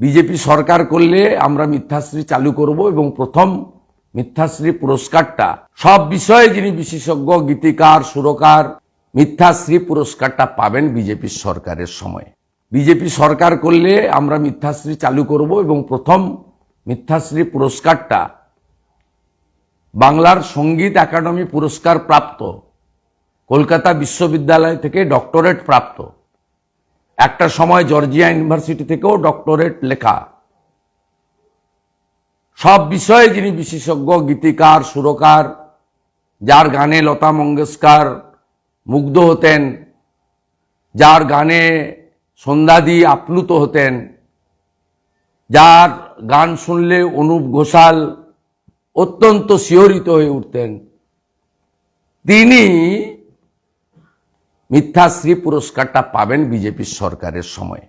BJP সরকার করলে আমরা মিথ্যাশ্রী চালু করব এবং প্রথম মিথ্যাশ্রী পুরস্কারটা, সব বিষয়ে যিনি বিশেষজ্ঞ, গীতিকার, সুরকার, মিথ্যাশ্রী পুরস্কারটা পাবেন বিজেপি সরকারের সময়। বিজেপি সরকার করলে আমরা মিথ্যাশ্রী চালু করব এবং প্রথম মিথ্যাশ্রী পুরস্কারটা বাংলার সংগীত একাডেমি পুরস্কার প্রাপ্ত, কলকাতা বিশ্ববিদ্যালয় থেকে ডক্টরেট প্রাপ্ত। একটা সময় জর্জিয়া ইউনিভার্সিটি থেকেও ডক্টরেট লেখা। সব বিষয়ে যিনি বিশেষজ্ঞ, গীতিকার, সুরকার, যার গানে লতা মঙ্গেশকর মুগ্ধ হতেন, যার গানে সন্ধ্যাদি আপ্লুত হতেন, যার গান শুনলে অনুপ ঘোষাল অত্যন্ত শিহরিত হয়ে উঠতেন, তিনি মিথ্যাশ্রী পুরস্কারটা পাবেন বিজেপির সরকারের সময়।